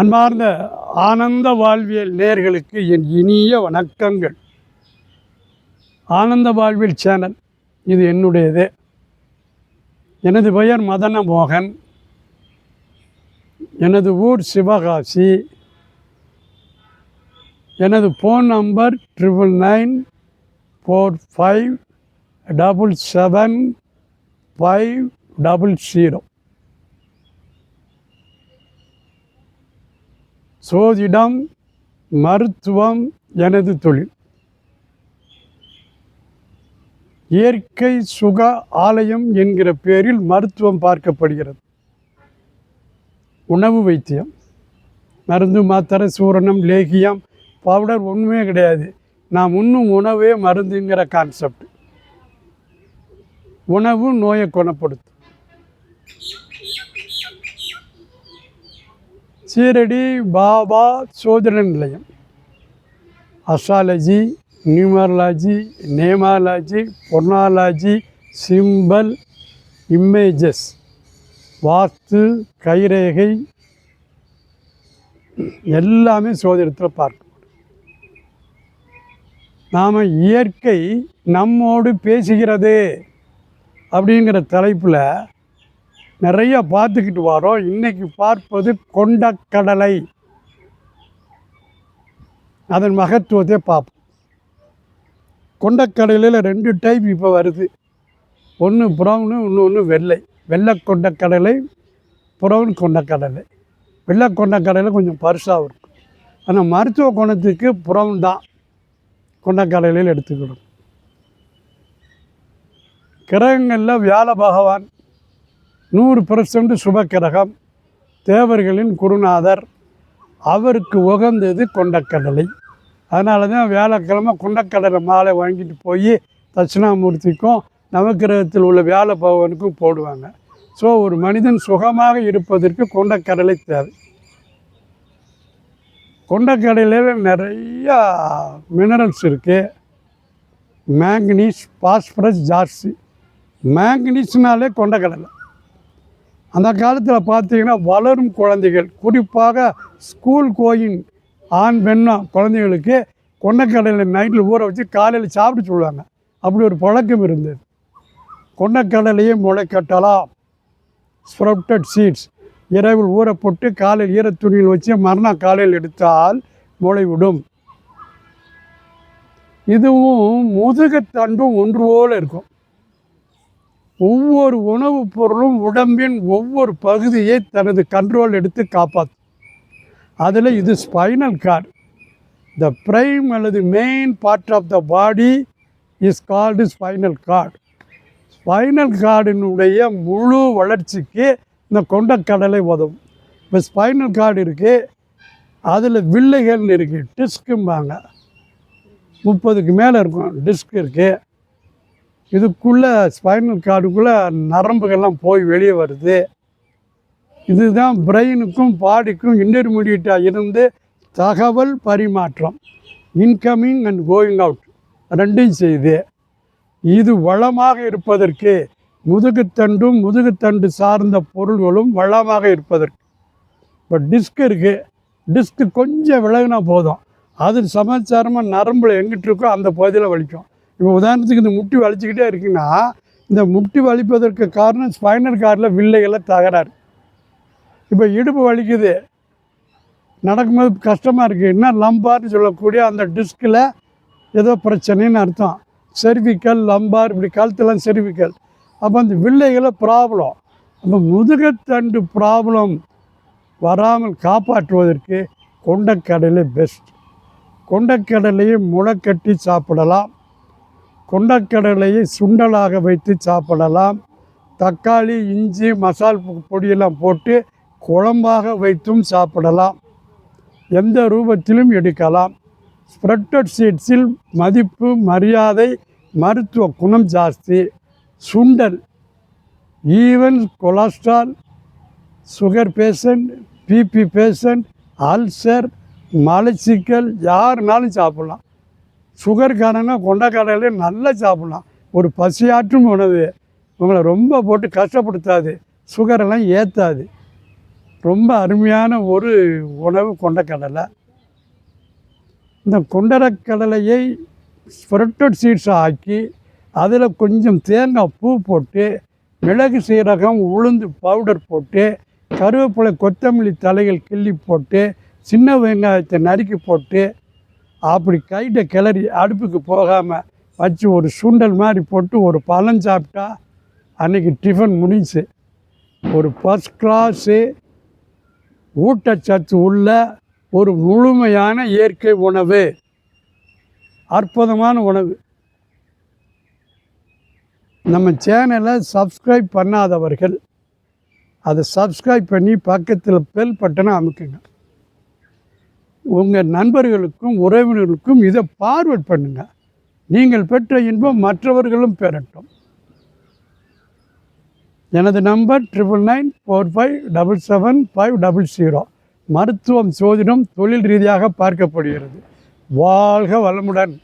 அன்பார்ந்த ஆனந்த வாழ்வியல் நேர்களுக்கு என் இனிய வணக்கங்கள். ஆனந்த வாழ்வியல் சேனல் இது என்னுடையது. எனது பெயர் மதன மோகன் எனது ஊர் சிவகாசி. எனது phone number triple nine four five double seven five double zero சோதிடம் மருத்துவம் எனது தொழில். இயற்கை சுக ஆலயம் என்கிற பெயரில் மருத்துவம் பார்க்கப்படுகிறது. உணவு வைத்தியம். மருந்து மாத்திரை சூரணம் லேகியம் பவுடர் ஒன்றுமே கிடையாது. நாம் உண்ணும் உணவே மருந்துங்கிற கான்செப்ட் உணவு நோயை குணப்படுத்தும். சீரடி பாபா சோதனை நிலையம். அஸ்ட்ராலஜி நியூமராலஜி நேமாலஜி பொர்னாலஜி சிம்பல் இமேஜஸ் வாஸ்து கைரேகை எல்லாமே சோதனத்தில் பார்க்க நாம் இயற்கை நம்மோடு பேசுகிறது அப்படிங்கிற தலைப்பில் நிறைய பார்த்துக்கிட்டு வரோம். இன்னைக்கு பார்ப்பது கொண்டக்கடலை. அதன் மகத்துவத்தை பார்ப்போம். கொண்டக்கடலையில் ரெண்டு டைப் இப்போ வருது. ஒன்று ப்ரௌனு இன்னொன்று வெள்ளை. வெள்ளை கொண்டக்கடலை ப்ரௌன் கொண்டக்கடலை. வெள்ளை கொண்டக்கடலை கொஞ்சம் பருசாக இருக்கும். ஆனால் மருத்துவ குணத்துக்கு ப்ரௌன் தான். கொண்டக்கடலையில் எடுத்துக்கணும் கிரகங்களில் வியாழ பகவான் நூறு பர்சன்ட் சுபக்கிரகம். தேவர்களின் குருநாதர் அவருக்கு உகந்தது கொண்டக்கடலை. அதனால தான் வியாழக்கிழமை கொண்டக்கடலை மாலை வாங்கிட்டு போய் தட்சிணாமூர்த்திக்கும் நவக்கிரகத்தில் உள்ள வியாழ பகவானுக்கும் போடுவாங்க. ஸோ ஒரு மனிதன் சுகமாக இருப்பதற்கு கொண்டக்கடலை தேவை. கொண்டக்கடலையில் நிறையா மினரல்ஸ் இருக்குது மேங்கனீஸ் பாஸ்பரஸ் ஜாஸ்தி. மேங்கனீஸ்னாலே கொண்டக்கடலை. அந்த காலத்தில் பார்த்தீங்கன்னா வளரும் குழந்தைகள். குறிப்பாக ஸ்கூல் கோயின் ஆண் பெண்ணா குழந்தைகளுக்கு கொண்டக்கடலை நைட்டில் ஊற வச்சு காலையில் சாப்பிட்டு சொல்லுவாங்க. அப்படி ஒரு பழக்கம் இருந்தது. கொண்டக்கடலையே முளைக்கட்டலாம். ஸ்ப்ரவுட்டட் சீட்ஸ் இரவில் ஊற போட்டு காலையில் ஈர துணியில் வச்சு மறுநாள் காலையில் எடுத்தால் முளைவிடும். இதுவும் முதுகத்தண்டும் ஒன்று போல் இருக்கும். ஒவ்வொரு உணவுப் பொருளும் உடம்பின் ஒவ்வொரு பகுதியை தனது கண்ட்ரோல் எடுத்து காப்பாற்றும். அதில் இது ஸ்பைனல் கார்டு த பிரைம் அல்லது main part of the body is called spinal cord spinal கார்டினுடைய முழு வளர்ச்சிக்கு இந்த கொண்டக்கடலை உதவும். இப்போ ஸ்பைனல் கார்டு இருக்குது அதில் வில்லைகள்னு இருக்குது டிஸ்க்கும்பாங்க முப்பதுக்கு மேலே இருக்கும். டிஸ்க் இருக்குது இதுக்குள்ளே ஸ்பைனல் கார்டுக்குள்ளே நரம்புகள்லாம் போய் வெளியே வருது. இதுதான் பிரெயினுக்கும் பாடிக்கும் இன்டர்மீடியட்டாக இருந்து தகவல் பரிமாற்றம். இன்கமிங் அண்ட் கோயிங் அவுட் ரெண்டையும் செய்து இது வளமாக இருப்பதற்கு முதுகுத்தண்டும் முதுகுத்தண்டு சார்ந்த பொருள்களும் வளமாக இருப்பதற்கு. இப்போ டிஸ்க் இருக்குது டிஸ்க்கு கொஞ்சம் விலகுனா போதும். அது சமாச்சாரமாக நரம்பில் எங்கிட்டு இருக்கோ அந்த பகுதியில் வலிக்கும். இப்போ உதாரணத்துக்கு இந்த முட்டி வலிச்சுக்கிட்டே இருக்குன்னா இந்த முட்டி வலிப்பதற்கு காரணம் ஸ்பைனர் கார்டில் வில்லைகளில் தகராறு. இப்போ இடுப்பு வலிக்குது. நடக்கும்போது கஷ்டமாக இருக்குது என்ன லம்பார்னு சொல்லக்கூடிய அந்த டிஸ்கில் ஏதோ பிரச்சனைன்னு அர்த்தம். செர்விக்கல் லம்பார் இப்படி கழுத்தெல்லாம் செர்விக்கல் அப்போ அந்த வில்லைகளை ப்ராப்ளம் அப்போ முதுகத்தண்டு ப்ராப்ளம் வராமல் காப்பாற்றுவதற்கு கொண்டக்கடலை பெஸ்ட் கொண்டக்கடலையும் முளைக்கட்டி சாப்பிடலாம். கொண்டக்கடலையை சுண்டலாக வைத்து சாப்பிடலாம். தக்காளி இஞ்சி மசால் பொடியெல்லாம் போட்டு குழம்பாக வைத்தும் சாப்பிடலாம். எந்த ரூபத்திலும் எடுக்கலாம். ஸ்ப்ரெட்டட் சீட்ஸில் மதிப்பு மரியாதை மருத்துவ குணம் ஜாஸ்தி. சுண்டல் even cholesterol sugar patient BP patient ulcer மலச்சிக்கல் யாருனாலும் சாப்பிட்லாம். சுகர்காரங்க கொண்டக்கடலை நல்லா சாப்பிட்லாம். ஒரு பசியாற்றும் உணவு. உங்களை ரொம்ப போட்டு கஷ்டப்படுத்தாது. சுகரெல்லாம் ஏற்றாது ரொம்ப அருமையான ஒரு உணவு கொண்டக்கடலை. இந்த கொண்டரக்கடலையை ஸ்ப்ரெட்டட் சீட்ஸ் ஆக்கி அதில் கொஞ்சம் தேங்காய் பூ போட்டு மிளகு சீரகம் உளுந்து பவுடர் போட்டு கருவேப்பிலை கொத்தமல்லி தலைகள் கிள்ளி போட்டு சின்ன வெங்காயத்தை நறுக்கி போட்டு அப்படி கைட்டை கிளறி அடுப்புக்கு போகாமல் வச்சு ஒரு சுண்டல் மாதிரி போட்டு ஒரு பழம் சாப்பிட்டா அன்னைக்கு டிஃபன் முடிஞ்சு. ஒரு ஃபஸ்ட் கிளாஸு ஊட்டச்சத்து உள்ள ஒரு முழுமையான இயற்கை உணவு. அற்புதமான உணவு. நம்ம சேனலை சப்ஸ்கிரைப் பண்ணாதவர்கள் அதை சப்ஸ்கிரைப் பண்ணி பக்கத்தில் பெல் பட்டனை அமுக்குங்க. உங்கள் நண்பர்களுக்கும் உறவினர்களுக்கும் இதை பார்வர்ட் பண்ணுங்கள் நீங்கள் பெற்ற இன்பம் மற்றவர்களும் பெறட்டும். எனது number triple nine four five double seven five double zero மருத்துவம் சோதிடம் தொழில் ரீதியாக பார்க்கப்படுகிறது. வாழ்க வளமுடன்.